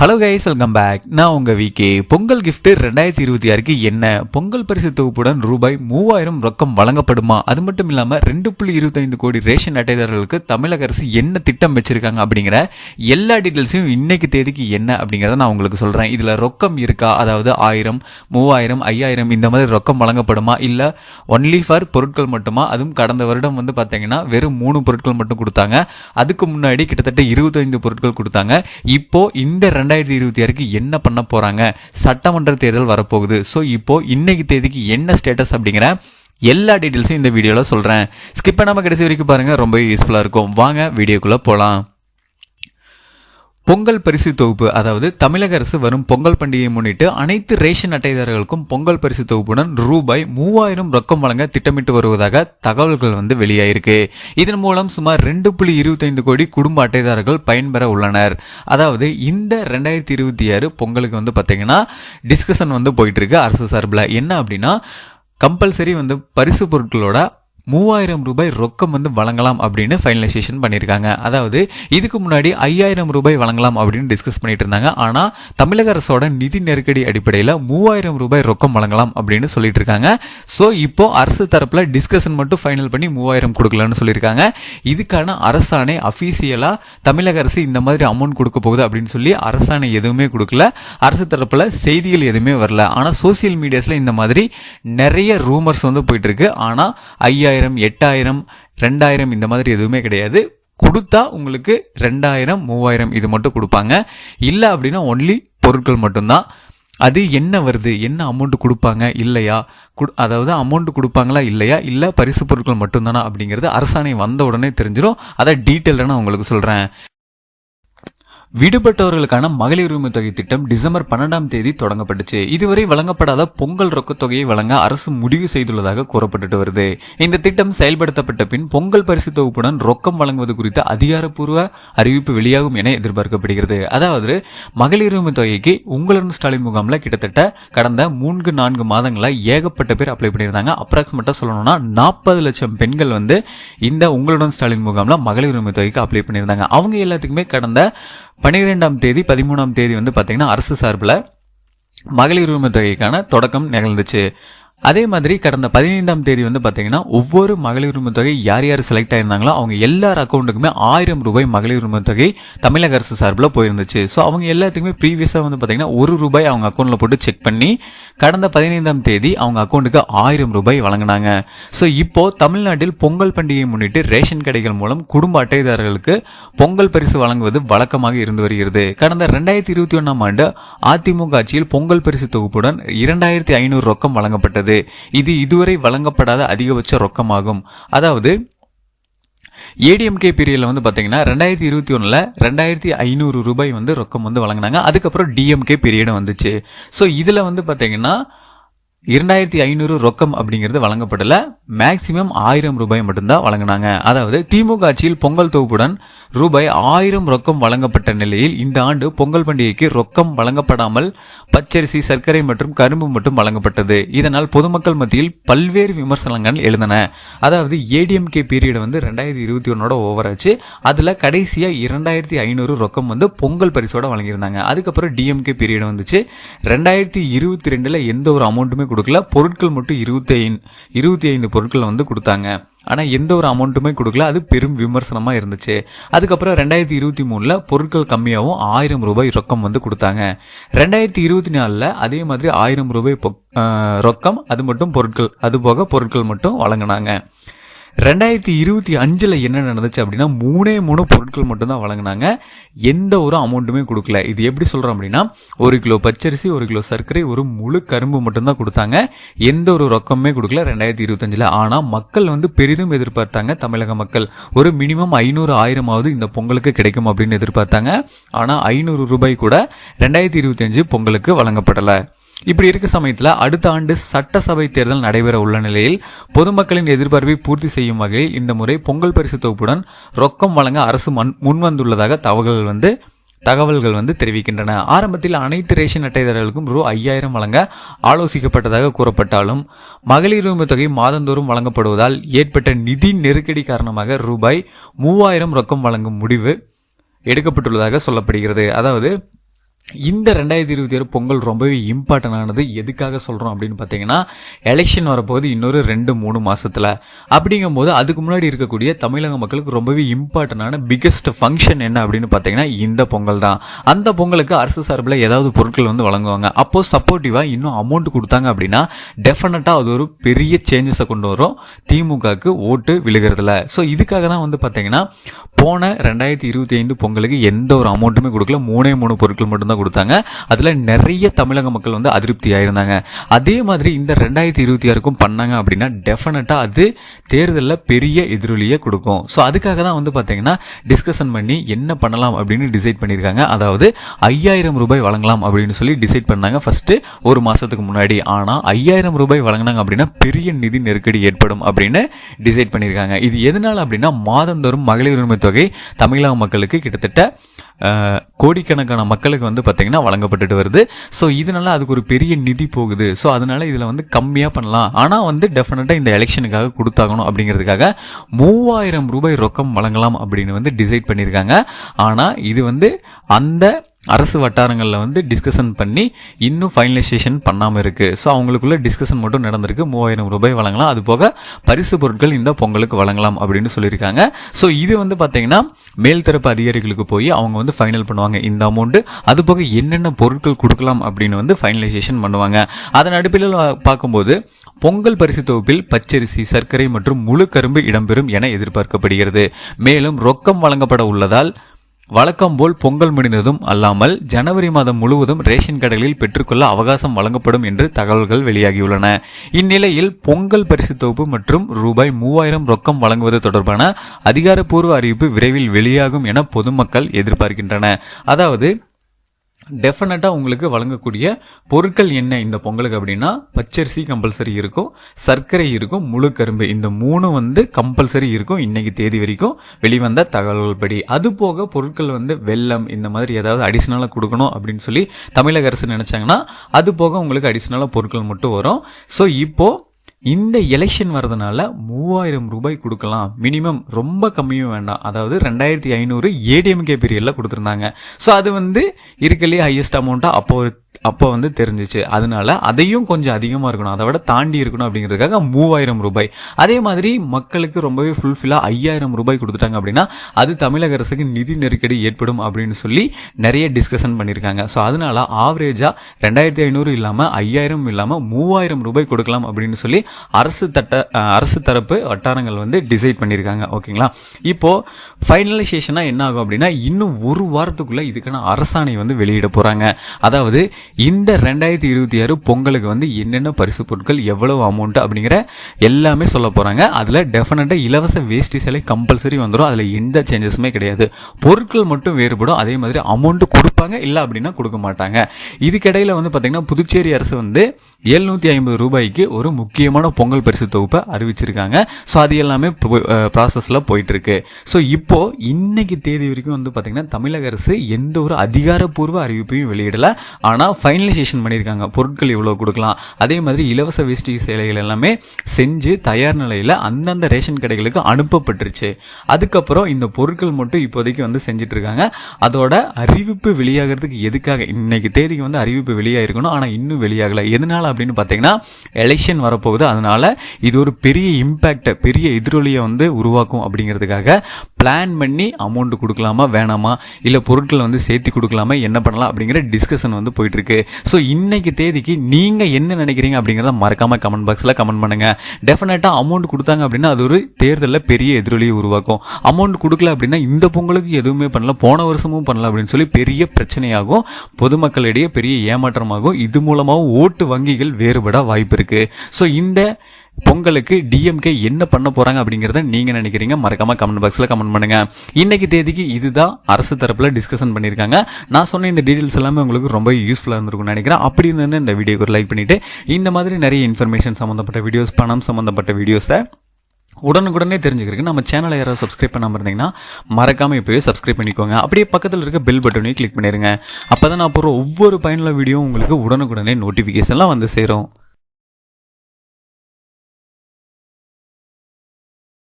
Hello guys welcome back நான் உங்கள் VK Pongal gift ரெண்டாயிரத்தி இருபத்தி ஆறுக்கு என்ன? பொங்கல் பரிசு தொகுப்புடன் ரூபாய் மூவாயிரம் ரொக்கம் வழங்கப்படுமா? அது மட்டும் இல்லாமல் ரெண்டு புள்ளி இருபத்தைந்து கோடி ரேஷன் அட்டைதாரர்களுக்கு தமிழக அரசு என்ன திட்டம் வச்சிருக்காங்க அப்படிங்கிற எல்லா டீட்டெயில்ஸையும் இன்னைக்கு தேதிக்கு என்ன அப்படிங்கிறத நான் உங்களுக்கு சொல்கிறேன் இதில் ரொக்கம் இருக்கா? அதாவது ஆயிரம் மூவாயிரம் ஐயாயிரம் இந்த மாதிரி ரொக்கம் வழங்கப்படுமா? இல்லை ஒன்லி ஃபார் பொருட்கள் மட்டுமா? அதுவும் கடந்த வருடம் வந்து பார்த்தீங்கன்னா வெறும் மூணு பொருட்கள் மட்டும் கொடுத்தாங்க. அதுக்கு முன்னாடி கிட்டத்தட்ட இருபத்தைந்து பொருட்கள் கொடுத்தாங்க. இப்போ இந்த ரெண்டாயிரத்தி இருபத்தி ஆறுக்கு என்ன பண்ண போறாங்க? சட்டமன்ற தேர்தல் வரப்போகுது. ஸோ இப்போ இன்னைக்கு தேதிக்கு என்ன ஸ்டேட்டஸ் அப்படிங்கிற எல்லா டீட்டெயில்ஸும் இந்த வீடியோவில் சொல்கிறேன் ஸ்கிப் பண்ணாமல் கடைசி வரைக்கும் பாருங்கள் ரொம்ப யூஸ்ஃபுல்லாக இருக்கும். வாங்க வீடியோக்குள்ளே போகலாம் பொங்கல் பரிசு தொகுப்பு அதாவது தமிழக அரசு வரும் பொங்கல் பண்டிகையை முன்னிட்டு அனைத்து ரேஷன் அட்டைதாரர்களுக்கும் பொங்கல் பரிசு தொகுப்புடன் ரூபாய் மூவாயிரம் ரொக்கம் வழங்க திட்டமிட்டு வருவதாக தகவல்கள் வந்து வெளியாயிருக்கு. இதன் மூலம் சுமார் ரெண்டு புள்ளி இருபத்தைந்து கோடி குடும்ப அட்டைதாரர்கள் பயன்பெற உள்ளனர். அதாவது இந்த ரெண்டாயிரத்தி இருபத்தி ஆறு பொங்கலுக்கு வந்து பார்த்தீங்கன்னா டிஸ்கஷன் வந்து போயிட்டு இருக்கு அரசு சார்பில். என்ன அப்படின்னா கம்பல்சரி வந்து பரிசு பொருட்களோட மூவாயிரம் ரூபாய் ரொக்கம் வந்து வழங்கலாம் அப்படின்னு ஃபைனலைசேஷன் பண்ணியிருக்காங்க அதாவது இதுக்கு முன்னாடி ஐயாயிரம் ரூபாய் வழங்கலாம் அப்படின்னு டிஸ்கஸ் பண்ணிட்டு இருந்தாங்க. ஆனால் தமிழக அரசோட நிதி நெருக்கடி அடிப்படையில் மூவாயிரம் ரூபாய் ரொக்கம் வழங்கலாம் அப்படின்னு சொல்லிட்டு இருக்காங்க. ஸோ இப்போ அரசு தரப்பில் டிஸ்கஷன் மட்டும் ஃபைனல் பண்ணி மூவாயிரம் கொடுக்கலான்னு சொல்லியிருக்காங்க இதுக்கான அரசாணை அஃபீஷியலாக தமிழக அரசு இந்த மாதிரி அமௌண்ட் கொடுக்க போகுது அப்படின்னு சொல்லி அரசாணை எதுவுமே கொடுக்கல. அரசு தரப்பில் செய்திகள் எதுவுமே வரல. ஆனால் சோசியல் மீடியாஸில் இந்த மாதிரி நிறைய ரூமர்ஸ் வந்து போயிட்டு இருக்கு. ஆனால் ஐயாயிரம் எட்டாயிரம் ரெண்டாயிரம் இந்த மாதிரி எதுவுமே கிடையாது. கொடுத்தா உங்களுக்கு ரெண்டாயிரம் மூவாயிரம் இது மட்டும் கொடுப்பாங்க. இல்லை அப்படின்னா ஒன்லி பொருட்கள் மட்டும்தான். அது என்ன வருது? என்ன அமௌண்ட் கொடுப்பாங்க? இல்லையா? குடு அதாவது அமௌண்ட் கொடுப்பாங்களா? இல்லையா? இல்லை பரிசு பொருட்கள் மட்டும்தானா அப்படிங்கிறது அரசாணை வந்த உடனே தெரிஞ்சிடும் அதை டீட்டெயிலாக நான் உங்களுக்கு சொல்கிறேன் விடுபட்டவர்களுக்கான மகளிர் உரிமை தொகை திட்டம் டிசம்பர் பன்னெண்டாம் தேதி தொடங்கப்பட்டுச்சு. இதுவரை வழங்கப்படாத பொங்கல் ரொக்க தொகையை வழங்க அரசு முடிவு செய்துள்ளதாக கூறப்பட்டுட்டு வருது. இந்த திட்டம் செயல்படுத்தப்பட்ட பின் பொங்கல் பரிசு தொகுப்புடன் ரொக்கம் வழங்குவது குறித்த அதிகாரப்பூர்வ அறிவிப்பு வெளியாகும் என எதிர்பார்க்கப்படுகிறது. அதாவது மகளிர் உரிமை தொகைக்கு உங்களுடன் ஸ்டாலின் முகாமில் கிட்டத்தட்ட கடந்த மூன்று நான்கு மாதங்களாக ஏகப்பட்ட பேர் அப்ளை பண்ணியிருந்தாங்க. அப்ராக்சிமேட்டாக சொல்லணும்னா நாற்பது லட்சம் பெண்கள் வந்து இந்த உங்களுடன் ஸ்டாலின் முகாமில் மகளிர் உரிமை தொகைக்கு அப்ளை பண்ணியிருந்தாங்க. அவங்க எல்லாத்துக்குமே கடந்த பன்னிரெண்டாம் தேதி பதிமூணாம் தேதி வந்து பார்த்தீங்கன்னா அரசு சார்பில் மகளிர் உரிமை தொகைக்கான தொடக்கம் நிகழ்ந்துச்சு. அதே மாதிரி கடந்த பதினைந்தாம் தேதி வந்து பார்த்தீங்கன்னா ஒவ்வொரு மகளிர் உரிமை தொகை யார் யார் செலக்ட் ஆயிருந்தாங்களோ அவங்க எல்லார் அக்கௌண்ட்டுக்குமே ஆயிரம் ரூபாய் மகளிர் உரிமை தொகை தமிழக அரசு சார்பில் போயிருந்துச்சு. ஸோ அவங்க எல்லாத்துக்குமே ப்ரீவியஸாக வந்து பார்த்தீங்கன்னா ஒரு ரூபாய் அவங்க அக்கௌண்ட்டில் போட்டு செக் பண்ணி கடந்த பதினைந்தாம் தேதி அவங்க அக்கௌண்ட்டுக்கு ஆயிரம் ரூபாய் வழங்கினாங்க. ஸோ இப்போ தமிழ்நாட்டில் பொங்கல் பண்டிகையை முன்னிட்டு ரேஷன் கடைகள் மூலம் குடும்ப அட்டைதாரர்களுக்கு பொங்கல் பரிசு வழங்குவது வழக்கமாக இருந்து வருகிறது. கடந்த ரெண்டாயிரத்தி இருபத்தி ஒன்றாம் ஆண்டு அதிமுக ஆட்சியில் பொங்கல் பரிசு தொகுப்புடன் இரண்டாயிரத்தி ஐநூறு ரொக்கம் வழங்கப்பட்டது. இது இதுவரை வழங்கப்படாத அதிகபட்ச ரொக்கமாகும். அதாவது ஏடிஎம்கே பீரியடில் வந்து பார்த்தீங்கன்னா ரெண்டாயிரத்தி இருபத்தி ஒன்றில் ரெண்டாயிரத்தி ஐநூறு ரூபாய் வந்து ரொக்கம் வந்து வழங்கினாங்க. அதுக்கப்புறம் டிஎம்கே பீரியடும் வந்துச்சு. ஸோ இதில் வந்து பார்த்தீங்கன்னா இரண்டாயிரத்தி ஐநூறு ரொக்கம் அப்படிங்கிறது வழங்கப்படல. மேக்சிமம் ஆயிரம் ரூபாய் மட்டும்தான் வழங்கினாங்க. அதாவது திமுக ஆட்சியில் பொங்கல் தொகுப்புடன் ரூபாய் ஆயிரம் ரொக்கம் வழங்கப்பட்ட நிலையில் இந்த ஆண்டு பொங்கல் பண்டிகைக்கு ரொக்கம் வழங்கப்படாமல் பச்சரிசி சர்க்கரை மற்றும் கரும்பு மட்டும் வழங்கப்பட்டது. இதனால் பொதுமக்கள் மத்தியில் பல்வேறு விமர்சனங்கள் எழுந்தன. அதாவது ஏடிஎம்கே பீரியட் வந்து ரெண்டாயிரத்தி இருபத்தி ஒன்னோட ஓவர் ஆச்சு. அதில் கடைசியாக இரண்டாயிரத்தி ஐநூறு ரொக்கம் வந்து பொங்கல் பரிசோட வழங்கியிருந்தாங்க. அதுக்கப்புறம் டிஎம்கே பீரியட் வந்துச்சு. ரெண்டாயிரத்தி இருபத்தி ரெண்டில் எந்த ஒரு அமௌண்ட்டுமே கொடுக்கல. பொருட்கள் மட்டும் இருபத்தி ஐந்து இருபத்தி ஐந்து பொருட்கள் வந்து கொடுத்தாங்க. ஆனால் எந்த ஒரு அமௌண்ட்டுமே கொடுக்கல. அது பெரும் விமர்சனமாக இருந்துச்சு. அதுக்கப்புறம் ரெண்டாயிரத்தி இருபத்தி மூணில் பொருட்கள் கம்மியாகவும் ஆயிரம் ரூபாய் ரொக்கம் வந்து கொடுத்தாங்க. ரெண்டாயிரத்தி இருபத்தி நாலில் அதே மாதிரி ஆயிரம் ரூபாய் ரொக்கம் அது மட்டும் பொருட்கள் அது போக பொருட்கள் மட்டும் வழங்கினாங்க. ரெண்டாயிரத்தி இருபத்தி அஞ்சில் என்ன நடந்துச்சு அப்படின்னா மூணே மூணு பொருட்கள் மட்டும்தான் வழங்கினாங்க. எந்த ஒரு அமௌண்ட்டுமே கொடுக்கல. இது எப்படி சொல்கிறோம் அப்படின்னா ஒரு கிலோ பச்சரிசி ஒரு கிலோ சர்க்கரை ஒரு முழு கரும்பு மட்டும்தான் கொடுத்தாங்க. எந்த ஒரு ரொக்கமே கொடுக்கல ரெண்டாயிரத்தி இருபத்தஞ்சில் ஆனால் மக்கள் வந்து பெரிதும் எதிர்பார்த்தாங்க தமிழக மக்கள். ஒரு மினிமம் ஐநூறு ஆயிரமாவது இந்த பொங்கலுக்கு கிடைக்கும் அப்படின்னு எதிர்பார்த்தாங்க. ஆனால் ஐநூறு ரூபாய் கூட ரெண்டாயிரத்தி இருபத்தஞ்சு பொங்கலுக்கு வழங்கப்படலை. இப்படி இருக்க சமயத்தில் அடுத்த ஆண்டு சட்டசபை தேர்தல் நடைபெற உள்ள நிலையில் பொதுமக்களின் எதிர்பார்ப்பை பூர்த்தி செய்யும் வகையில் இந்த முறை பொங்கல் பரிசு தொகுப்புடன் ரொக்கம் வழங்க அரசு முன்வந்துள்ளதாக தகவல்கள் வந்து தகவல்கள் வந்து தெரிவிக்கின்றன. ஆரம்பத்தில் அனைத்து ரேஷன் அட்டைதாரர்களுக்கும் ரூ ஐயாயிரம் வழங்க ஆலோசிக்கப்பட்டதாக கூறப்பட்டாலும் மகளிர் உரிமை தொகை மாதந்தோறும் வழங்கப்படுவதால் ஏற்பட்ட நிதி நெருக்கடி காரணமாக ரூபாய் மூவாயிரம் ரொக்கம் வழங்கும் முடிவு எடுக்கப்பட்டுள்ளதாக சொல்லப்படுகிறது. அதாவது இந்த ரெண்டாயிரத்தி இருபத்தி ஆறு பொங்கல் ரொம்பவே இம்பார்ட்டன் ஆனது எதுக்காக சொல்கிறோம் அப்படின்னு பார்த்தீங்கன்னா எலெக்ஷன் வரப்போகுது இன்னொரு ரெண்டு மூணு மாசத்துல. அப்படிங்கும்போது அதுக்கு முன்னாடி இருக்கக்கூடிய தமிழக மக்களுக்கு ரொம்பவே இம்பார்ட்டண்டான பிக்கஸ்ட் ஃபங்க்ஷன் என்ன அப்படின்னு பார்த்தீங்கன்னா இந்த பொங்கல் தான். அந்த பொங்கலுக்கு அரசு சார்பில் ஏதாவது பொருட்கள் வந்து வழங்குவாங்க. அப்போது சப்போர்ட்டிவாக இன்னும் அமௌண்ட் கொடுத்தாங்க அப்படின்னா டெஃபினட்டாக அது ஒரு பெரிய சேஞ்சஸை கொண்டு வரும். திமுகவுக்கு ஓட்டு விழுகிறதுல. ஸோ இதுக்காக தான் வந்து பார்த்தீங்கன்னா போன ரெண்டாயிரத்தி இருபத்தி ஐந்து பொங்கலுக்கு எந்த ஒரு அமௌண்ட்டுமே கொடுக்கல. மூணே மூணு பொருட்கள் மட்டும் மட்டும்தான் கொடுத்தாங்க. அதில் நிறைய தமிழக மக்கள் வந்து அதிருப்தி ஆயிருந்தாங்க அதே மாதிரி இந்த ரெண்டாயிரத்தி இருபத்தி ஆறுக்கும் பண்ணாங்க அப்படின்னா டெஃபினட்டாக அது தேர்தலில் பெரிய எதிரொலியை கொடுக்கும். ஸோ அதுக்காக தான் வந்து பார்த்தீங்கன்னா டிஸ்கஷன் பண்ணி என்ன பண்ணலாம் அப்படின்னு டிசைட் பண்ணியிருக்காங்க. அதாவது ஐயாயிரம் ரூபாய் வழங்கலாம் அப்படின்னு சொல்லி டிசைட் பண்ணாங்க ஃபஸ்ட்டு ஒரு மாதத்துக்கு முன்னாடி. ஆனால் ஐயாயிரம் ரூபாய் வழங்கினாங்க அப்படின்னா பெரிய நிதி நெருக்கடி ஏற்படும் அப்படின்னு டிசைட் பண்ணியிருக்காங்க. இது எதனால அப்படின்னா மாதந்தோறும் மகளிர் உரிமை தொகை தமிழக மக்களுக்கு கிட்டத்தட்ட கோடிக்கணக்கான மக்களுக்கு வந்து பார்த்தீங்கன்னா வழங்கப்பட்டுட்டு வருது. ஸோ இதனால அதுக்கு ஒரு பெரிய நிதி போகுது. ஸோ அதனால இதில் வந்து கம்மியாக பண்ணலாம். ஆனால் வந்து டெஃபினட்டாக இந்த எலெக்ஷனுக்காக கொடுத்தாகணும் அப்படிங்கிறதுக்காக மூவாயிரம் ரூபாய் ரொக்கம் வழங்கலாம் அப்படின்னு வந்து டிசைட் பண்ணியிருக்காங்க ஆனால் இது வந்து அந்த அரசு வட்டாரங்களில் வந்து டிஸ்கஷன் பண்ணி இன்னும் ஃபைனலைசேஷன் பண்ணாமல் இருக்குது ஸோ அவங்களுக்குள்ள டிஸ்கஷன் மட்டும் நடந்திருக்கு. மூவாயிரம் ரூபாய் வழங்கலாம். அது போக பரிசு பொருட்கள் இந்த பொங்கலுக்கு வழங்கலாம் அப்படின்னு சொல்லியிருக்காங்க. ஸோ இது வந்து பார்த்தீங்கன்னா மேல்தரப்பு அதிகாரிகளுக்கு போய் அவங்க வந்து ஃபைனல் பண்ணுவாங்க. இந்த அமௌண்ட்டு அது போக என்னென்ன பொருட்கள் கொடுக்கலாம் அப்படின்னு வந்து ஃபைனலைசேஷன் பண்ணுவாங்க. அதன் அடிப்படையில் பார்க்கும்போது பொங்கல் பரிசு தொகுப்பில் பச்சரிசி சர்க்கரை மற்றும் முழு கரும்பு இடம்பெறும் என எதிர்பார்க்கப்படுகிறது. மேலும் ரொக்கம் வழங்கப்பட உள்ளதால் வழக்கம் போல் பொங்கல் முடிந்ததும் அல்லாமல் ஜனவரி மாதம் முழுவதும் ரேஷன் கடைகளில் பெற்றுக்கொள்ள அவகாசம் வழங்கப்படும் என்று தகவல்கள் வெளியாகியுள்ளன. இந்நிலையில் பொங்கல் பரிசு தொகுப்பு மற்றும் ரூபாய் மூவாயிரம் ரொக்கம் வழங்குவது தொடர்பான அதிகாரப்பூர்வ அறிவிப்பு விரைவில் வெளியாகும் என பொதுமக்கள் எதிர்பார்க்கின்றன அதாவது டெஃபினட்டாக உங்களுக்கு வழங்கக்கூடிய பொருட்கள் என்ன இந்த பொங்கலுக்கு அப்படின்னா பச்சரிசி கம்பல்சரி இருக்கும் சர்க்கரை இருக்கும் முழு கரும்பு. இந்த மூணு வந்து கம்பல்சரி இருக்கும் இன்னைக்கு தேதி வரைக்கும். வெளிவந்த தகவல்கள் படி அது போக பொருட்கள் வந்து வெல்லம் இந்த மாதிரி ஏதாவது அடிஷ்னலாக கொடுக்கணும் அப்படின்னு சொல்லி தமிழக அரசு நினச்சாங்கன்னா அது போக உங்களுக்கு அடிஷ்னலாக பொருட்கள் மட்டும் வரும். ஸோ இப்போது இந்த எலெக்ஷன் வரதுனால மூவாயிரம் ரூபாய் கொடுக்கலாம். மினிமம் ரொம்ப கம்மியும் வேண்டாம். அதாவது ரெண்டாயிரத்தி ஐநூறு ஏடிஎம்கே பீரியடில் கொடுத்துருந்தாங்க. ஸோ அது வந்து இருக்கலையே ஹையஸ்ட் அமௌண்ட்டாக அப்போ அப்போ வந்து தெரிஞ்சிச்சு. அதனால அதையும் கொஞ்சம் அதிகமாக இருக்கணும். அதை விட தாண்டி இருக்கணும் அப்படிங்கிறதுக்காக மூவாயிரம் ரூபாய். அதே மாதிரி மக்களுக்கு ரொம்பவே ஃபுல்ஃபில்லாக ஐயாயிரம் ரூபாய் கொடுத்துட்டாங்க அப்படின்னா அது தமிழக அரசுக்கு நிதி நெருக்கடி ஏற்படும் அப்படின்னு சொல்லி நிறைய டிஸ்கஷன் பண்ணியிருக்காங்க. ஸோ அதனால ஆவரேஜாக ரெண்டாயிரத்தி ஐநூறு இல்லாமல் ஐயாயிரம் இல்லாமல் மூவாயிரம் ரூபாய் கொடுக்கலாம் அப்படின்னு சொல்லி அரசு தட்ட அரசு தரப்பு வட்டாரங்கள் வந்து டிசைட் பண்ணியிருக்காங்க. ஓகேங்களா? இப்போது ஃபைனலைசேஷனாக என்ன ஆகும் அப்படின்னா இன்னும் ஒரு வாரத்துக்குள்ளே இதுக்கான அரசாணை வந்து வெளியிட போகிறாங்க அதாவது இந்த ரெண்டாயிரத்தி இருபத்தி ஆறு பொங்கலுக்கு வந்து என்னென்ன பரிசு பொருட்கள் எவ்வளவு அமௌண்ட் அப்படிங்கிற எல்லாமே சொல்ல போறாங்க. அதுல டெஃபினட்டா இலவச வேஷ்டி சேலை கம்பல்சரி வந்துடும் அதுல எந்த சேஞ்சஸுமே கிடையாது. பொருட்கள் மட்டும் வேறுபடும். அதே மாதிரி அமௌண்ட் கொடுப்பாங்க. இல்லை அப்படின்னா கொடுக்க மாட்டாங்க. இதுக்கிடையில வந்து பாத்தீங்கன்னா புதுச்சேரி அரசு வந்து எழுநூற்றி ஐம்பது ரூபாய்க்கு ஒரு முக்கியமான பொங்கல் பரிசு தொகுப்பை அறிவிச்சிருக்காங்க. ஸோ அது எல்லாமே ப்ராசஸில் போயிட்டு இருக்கு ஸோ இப்போ இன்னைக்கு தேதி வரைக்கும் வந்து பார்த்தீங்கன்னா தமிழக அரசு எந்த ஒரு அதிகாரப்பூர்வ அறிவிப்பையும் வெளியிடல. ஆனால் ஃபைனலைசேஷன் பண்ணியிருக்காங்க. பொருட்கள் இவ்வளோ கொடுக்கலாம்? அதே மாதிரி இலவச வேஷ்டி சேலைகள் எல்லாமே செஞ்சு தயார் நிலையில் அந்தந்த ரேஷன் கடைகளுக்கு அனுப்பப்பட்டுருச்சு. அதுக்கப்புறம் இந்த பொருட்கள் மட்டும் இப்போதைக்கு வந்து செஞ்சிட்ருக்காங்க. அதோட அறிவிப்பு வெளியாகிறதுக்கு எதுக்காக? இன்னைக்கு தேதிக்கு வந்து அறிவிப்பு வெளியாகிருக்கணும் ஆனால் இன்னும் வெளியாகலை. எதனால அப்படின்னு பார்த்தீங்கன்னா எலெக்ஷன் வரப்போகுது. அதனால் இது ஒரு பெரிய இம்பேக்டை பெரிய எதிரொலியை வந்து உருவாக்கும் அப்படிங்கிறதுக்காக பிளான் பண்ணி அமௌண்ட் கொடுக்கலாமா வேணாமா? இல்லை பொருட்களை வந்து சேர்த்து கொடுக்கலாமா? என்ன பண்ணலாம்? அப்படிங்கிற டிஸ்கஷன் வந்து போயிட்டுருக்கு. ஸோ இன்றைக்கு தேதிக்கு நீங்கள் என்ன நினைக்கிறீங்க அப்படிங்கிறத மறக்காமல் கமெண்ட் பாக்ஸில் கமெண்ட் பண்ணுங்கள் டெஃபினட்டாக அமௌண்ட் கொடுத்தாங்க அப்படின்னா அது ஒரு தேர்தலில் பெரிய எதிரொலியை உருவாக்கும். அமௌண்ட் கொடுக்கல அப்படின்னா இந்த பொங்கலுக்கு எதுவுமே பண்ணல போன வருஷமும் பண்ணல அப்படின்னு சொல்லி பெரிய பிரச்சனையாகும். பொதுமக்களிடையே பெரிய ஏமாற்றமாகும். இது மூலமாகவும் ஓட்டு வங்கிகள் வேறுபட வாய்ப்பு இருக்குது ஸோ இந்த பொங்கலுக்கு டிஎம்கே என்ன பண்ண போறாங்க அப்படிங்கறத நீங்க நினைக்கிறீங்க மறக்காம கமெண்ட் பாக்ஸ்ல கமெண்ட் பண்ணுங்க. இன்னைக்கு தேதிக்கு இதுதான் அரசு தரப்புல டிஸ்கஷன் பண்ணிருக்காங்க. நான் சொன்ன இந்த டீடைல்ஸ் எல்லாமே உங்களுக்கு ரொம்ப யூஸ்ஃபுல்லா இருந்திருக்கும்னு நினைக்கிறேன். அப்படி இருந்து இந்த வீடியோக்கு ஒரு லைக் பண்ணிட்டு இந்த மாதிரி நிறைய இன்ஃபர்மேஷன் சம்மந்தப்பட்ட வீடியோஸ் பணம் சம்மந்தப்பட்ட வீடியோஸை உடனுக்குடனே தெரிஞ்சுக்கிறதுக்கு நம்ம சேனலை யாராவது சப்ஸ்கிரைப் பண்ணாமல் இருந்தீங்கன்னா மறக்காமல் இப்போவே சப்ஸ்கிரைப் பண்ணிக்கோங்க. அப்படியே பக்கத்தில் இருக்க பெல் பட்டனையும் கிளிக் பண்ணிடுங்க அப்போ தான் நான் போகிற ஒவ்வொரு பயனுள்ள வீடியோ உங்களுக்கு உடனுக்குடனே நோட்டிஃபிகேஷன்லாம் வந்து சேரும்.